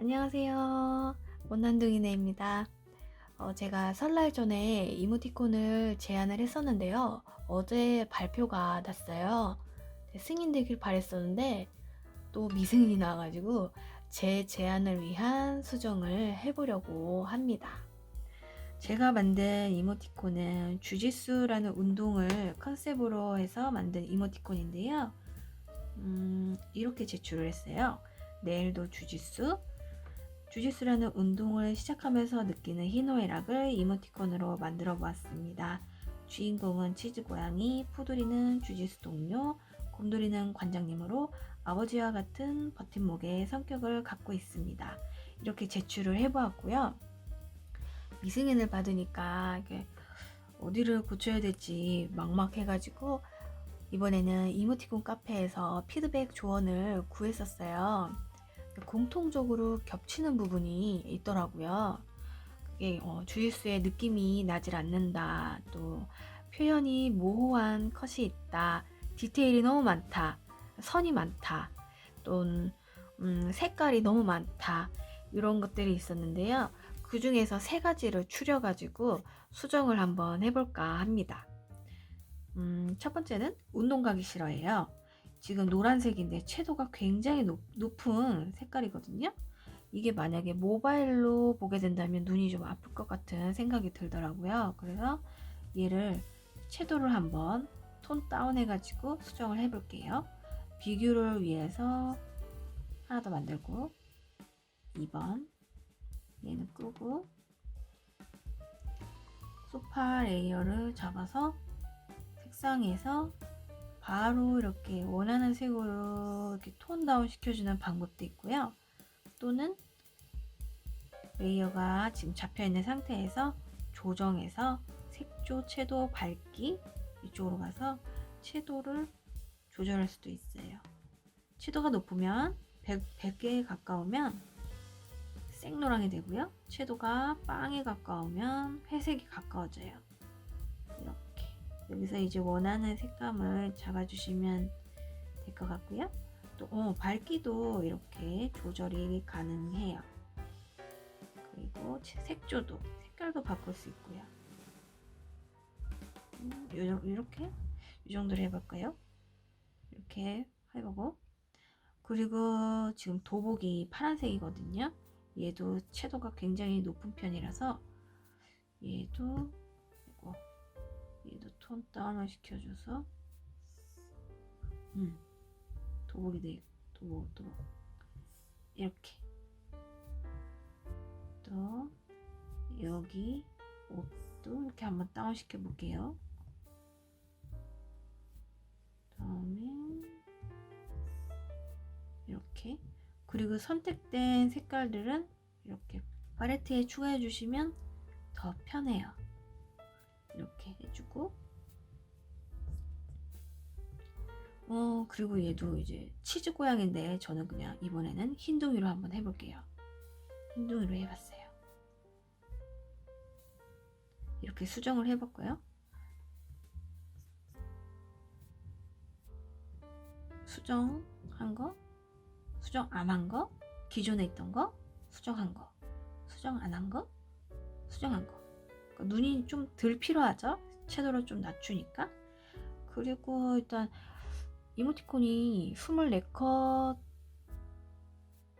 안녕하세요. 원난둥이네입니다. 어, 제가 설날 전에 이모티콘을 제안을 했었는데요. 어제 발표가 났어요. 네, 승인되길 바랬었는데 또 미승인이 나와가지고 제 제안을 위한 수정을 해보려고 합니다. 제가 만든 이모티콘은 주짓수라는 운동을 컨셉으로 해서 만든 이모티콘인데요. 음, 이렇게 제출을 했어요. 내일도 주짓수, 주짓수라는 운동을 시작하면서 느끼는 희노애락을 이모티콘으로 만들어 보았습니다. 주인공은 치즈 고양이, 푸들이는 주짓수 동료, 곰돌이는 관장님으로 아버지와 같은 버팀목의 성격을 갖고 있습니다. 이렇게 제출을 해보았고요. 미승인을 받으니까 어디를 고쳐야 될지 막막해가지고 이번에는 이모티콘 카페에서 피드백 조언을 구했었어요. 공통적으로 겹치는 부분이 있더라고요. 그게 어, 주짓수의 느낌이 나질 않는다. 또 표현이 모호한 컷이 있다. 디테일이 너무 많다. 선이 많다. 또 음, 색깔이 너무 많다. 이런 것들이 있었는데요. 그 중에서 세 가지를 추려가지고 수정을 한번 해볼까 합니다. 음, 첫 번째는 운동 가기 싫어해요. 지금 노란색인데 채도가 굉장히 높, 높은 색깔이거든요. 이게 만약에 모바일로 보게 된다면 눈이 좀 아플 것 같은 생각이 들더라고요. 그래서 얘를 채도를 한번 톤 다운 해가지고 수정을 해볼게요. 비교를 위해서 하나 더 만들고 2번 얘는 끄고 소파 레이어를 잡아서 색상에서 바로 이렇게 원하는 색으로 이렇게 톤 다운 시켜주는 방법도 있고요. 또는 레이어가 지금 잡혀 있는 상태에서 조정해서 색조, 채도, 밝기 이쪽으로 가서 채도를 조절할 수도 있어요. 채도가 높으면 100, 100개에 가까우면 생노랑이 되고요. 채도가 빵에 가까우면 회색이 가까워져요. 여기서 이제 원하는 색감을 잡아주시면 될 것 같고요. 또 어, 밝기도 이렇게 조절이 가능해요. 그리고 색조도 색깔도 바꿀 수 있고요. 음, 요, 이렇게 이 정도로 해볼까요? 이렇게 해보고 그리고 지금 도복이 파란색이거든요. 얘도 채도가 굉장히 높은 편이라서 얘도 톤 다운을 시켜줘서. 음 도복이 돼. 도복 도복. 이렇게. 또 여기 옷도 이렇게 한번 다운 시켜 볼게요. 다음에 이렇게. 그리고 선택된 색깔들은 이렇게 팔레트에 추가해 주시면 더 편해요. 이렇게 해주고 어 그리고 얘도 이제 치즈 고양인데 저는 그냥 이번에는 흰둥이로 한번 해볼게요. 흰둥이로 해봤어요. 이렇게 수정을 해볼까요? 수정한 거 수정 안 한 거, 기존에 있던 거, 수정한 거, 수정 안 한 거, 수정한 거. 그러니까 눈이 좀 덜 필요하죠? 채도를 좀 낮추니까. 그리고 일단 이모티콘이 24컷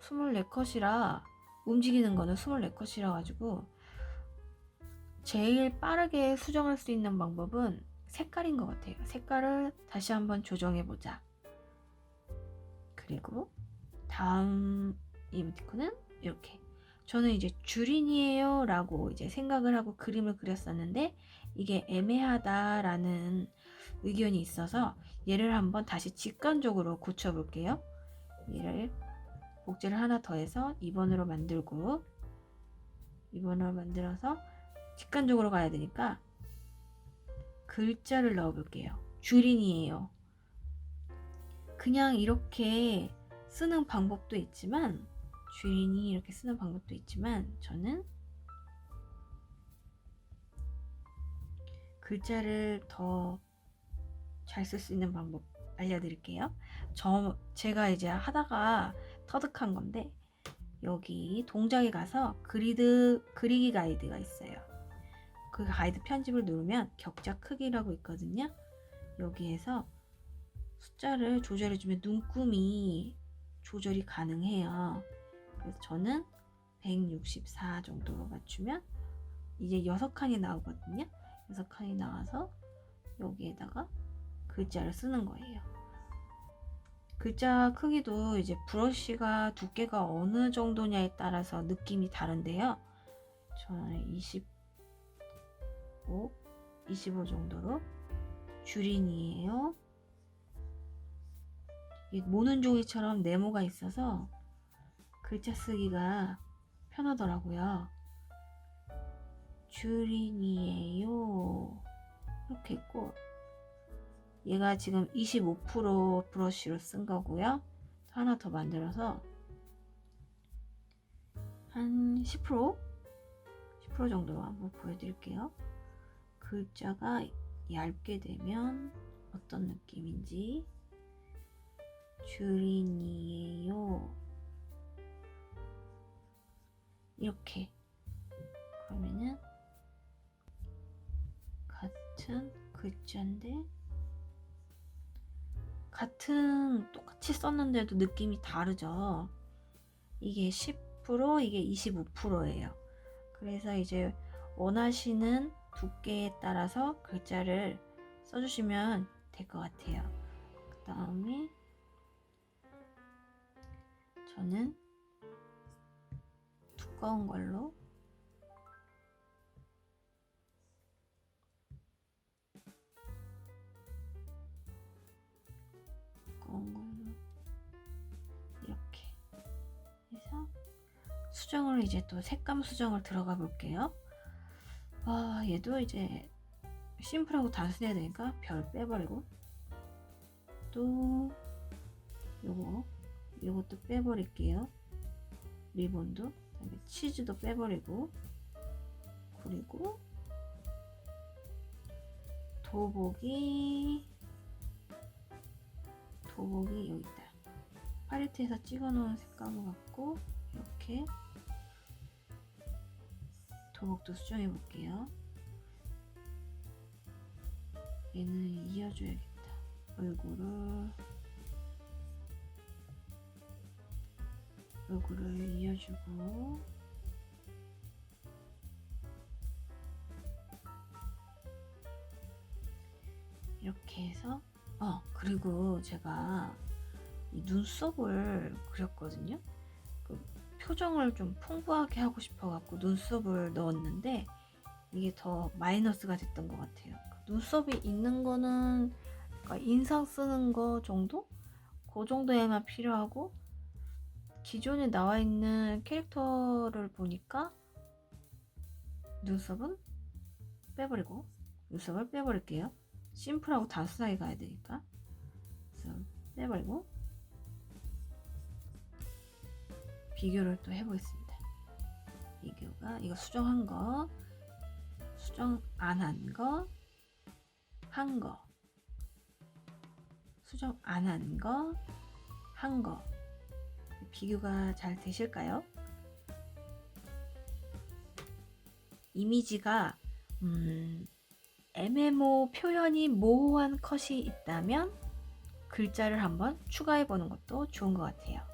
24컷이라 움직이는 거는 24컷이라 가지고 제일 빠르게 수정할 수 있는 방법은 색깔인 것 같아요. 색깔을 다시 한번 조정해 보자. 그리고 다음 이모티콘은 이렇게 저는 이제 주린이에요 라고 이제 생각을 하고 그림을 그렸었는데 이게 애매하다라는 의견이 있어서 얘를 한번 다시 직관적으로 고쳐 볼게요. 얘를 복제를 하나 더해서 2번으로 만들고 2번으로 만들어서 직관적으로 가야 되니까 글자를 넣어 볼게요. 주린이에요. 그냥 이렇게 쓰는 방법도 있지만 주인이 이렇게 쓰는 방법도 있지만 저는 글자를 더 잘 쓸 수 있는 방법 알려드릴게요. 저 제가 이제 하다가 터득한 건데 여기 동작에 가서 그리드 그리기 가이드가 있어요. 그 가이드 편집을 누르면 격자 크기라고 있거든요. 여기에서 숫자를 조절해주면 눈금이 조절이 가능해요. 그래서 저는 164 정도로 맞추면 이제 6칸이 나오거든요. 6칸이 나와서 여기에다가 글자를 쓰는 거예요. 글자 크기도 이제 브러쉬가 두께가 어느 정도냐에 따라서 느낌이 다른데요. 저는 25, 25 정도로 주린이에요. 이 모는 종이처럼 네모가 있어서 글자 쓰기가 편하더라고요. 주린이에요. 이렇게 있고 얘가 지금 25% 브러쉬로 쓴 거고요. 하나 더 만들어서 한 10%? 10% 정도로 한번 보여드릴게요. 글자가 얇게 되면 어떤 느낌인지 주린이에요. 이렇게 그러면은 같은 글자인데 같은 똑같이 썼는데도 느낌이 다르죠. 이게 10% 이게 25%예요. 그래서 이제 원하시는 두께에 따라서 글자를 써주시면 될 것 같아요. 그 다음에 저는 두꺼운 걸로 수정을 이제 또 색감 수정을 들어가 볼게요. 아 얘도 이제 심플하고 단순해야 되니까 별 빼버리고 또 요거 요것도 빼버릴게요. 리본도 그다음에 치즈도 빼버리고 그리고 도복이 도복이 여기 있다. 팔레트에서 찍어놓은 색감을 갖고 이렇게 도복도 수정해 볼게요. 얘는 이어줘야겠다. 얼굴을 얼굴을 이어주고 이렇게 해서 어 그리고 제가 이 눈썹을 그렸거든요. 그 표정을 좀 풍부하게 하고 싶어갖고 눈썹을 넣었는데 이게 더 마이너스가 됐던 것 같아요. 눈썹이 있는 거는 그러니까 인상 쓰는 거 정도? 그 정도에만 필요하고 기존에 나와 있는 캐릭터를 보니까 눈썹은 빼버리고 눈썹을 빼버릴게요. 심플하고 단순하게 가야 되니까 빼버리고 비교를 또 해보겠습니다. 비교가 이거 수정한 거, 수정 안 한 거, 한 거, 수정 안 한 거, 한 거. 비교가 잘 되실까요? 이미지가 음, MMO 표현이 모호한 컷이 있다면 글자를 한번 추가해 보는 것도 좋은 것 같아요.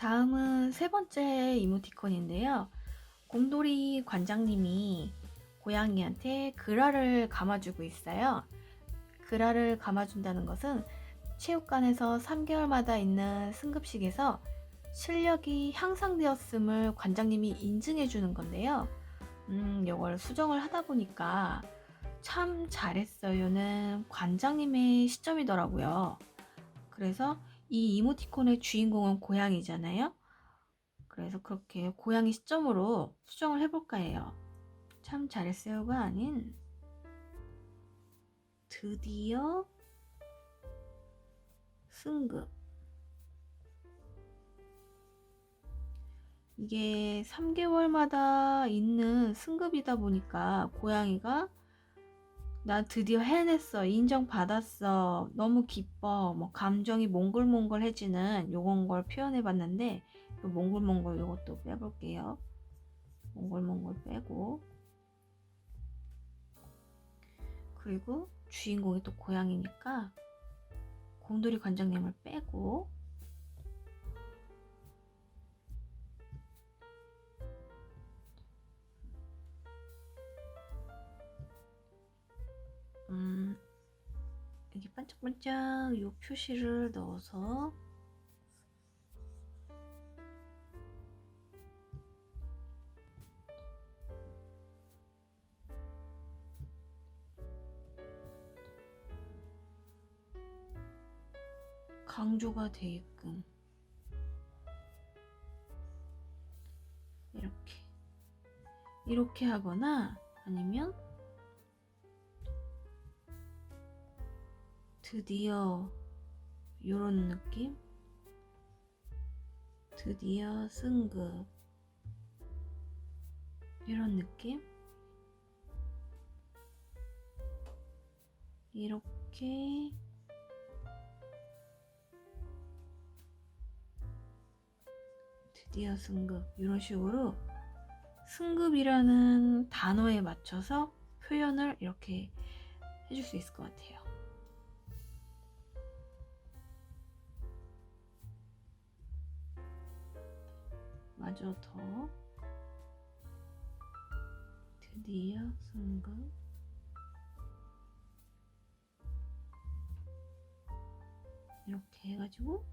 다음은 세 번째 이모티콘인데요. 곰돌이 관장님이 고양이한테 그라를 감아주고 있어요. 그라를 감아준다는 것은 체육관에서 3개월마다 있는 승급식에서 실력이 향상되었음을 관장님이 인증해 주는 건데요. 음, 이걸 수정을 하다 보니까 참 잘했어요는 관장님의 시점이더라고요. 그래서 이 이모티콘의 주인공은 고양이잖아요. 그래서 그렇게 고양이 시점으로 수정을 해볼까 해요. 참 잘했어요가 아닌 드디어 승급. 이게 3개월마다 있는 승급이다 보니까 고양이가 나 드디어 해냈어. 인정받았어. 너무 기뻐. 뭐 감정이 몽글몽글해지는 요건 걸 표현해 봤는데 요 몽글몽글 요것도 빼볼게요. 몽글몽글 빼고 그리고 주인공이 또 고양이니까 곰돌이 관장님을 빼고 음, 여기 반짝반짝 요 표시를 넣어서 강조가 되게끔 이렇게 이렇게 하거나 아니면 드디어 요런 느낌? 드디어 승급. 이런 느낌? 이렇게 드디어 승급. 이런 식으로 승급이라는 단어에 맞춰서 표현을 이렇게 해줄 수 있을 것 같아요. 마저 더 드디어 승급 이렇게 해가지고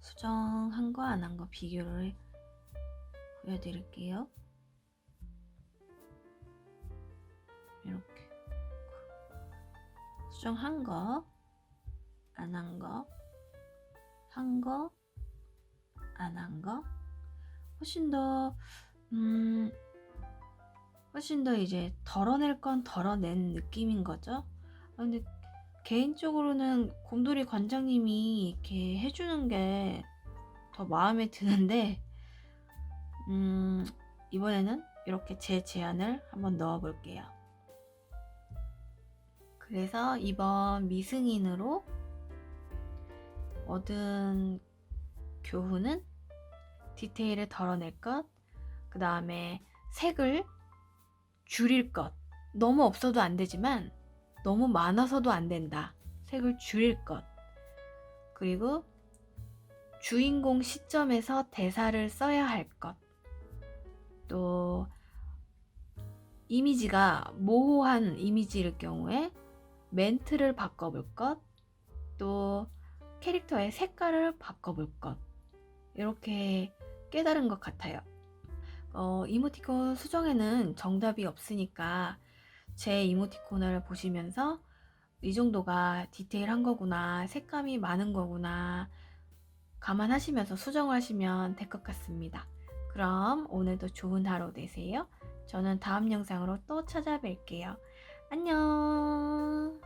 수정한 거 안 한 거 비교를 보여드릴게요. 이렇게 수정한 거, 안 한 거, 한 거, 안 한 거, 훨씬 더, 음, 훨씬 더 이제 덜어낼 건 덜어낸 느낌인 거죠. 아, 근데 개인적으로는 곰돌이 관장님이 이렇게 해주는 게 더 마음에 드는데, 음, 이번에는 이렇게 제 제안을 한번 넣어 볼게요. 그래서 이번 미승인으로 얻은 교훈은 디테일을 덜어낼 것, 그 다음에 색을 줄일 것. 너무 없어도 안 되지만 너무 많아서도 안 된다. 색을 줄일 것. 그리고 주인공 시점에서 대사를 써야 할 것. 또 이미지가 모호한 이미지일 경우에 멘트를 바꿔볼 것. 또 캐릭터의 색깔을 바꿔볼 것. 이렇게 깨달은 것 같아요. 어, 이모티콘 수정에는 정답이 없으니까 제 이모티콘을 보시면서 이 정도가 디테일한 거구나, 색감이 많은 거구나, 감안하시면서 수정을 하시면 될 것 같습니다. 그럼 오늘도 좋은 하루 되세요. 저는 다음 영상으로 또 찾아뵐게요. 안녕!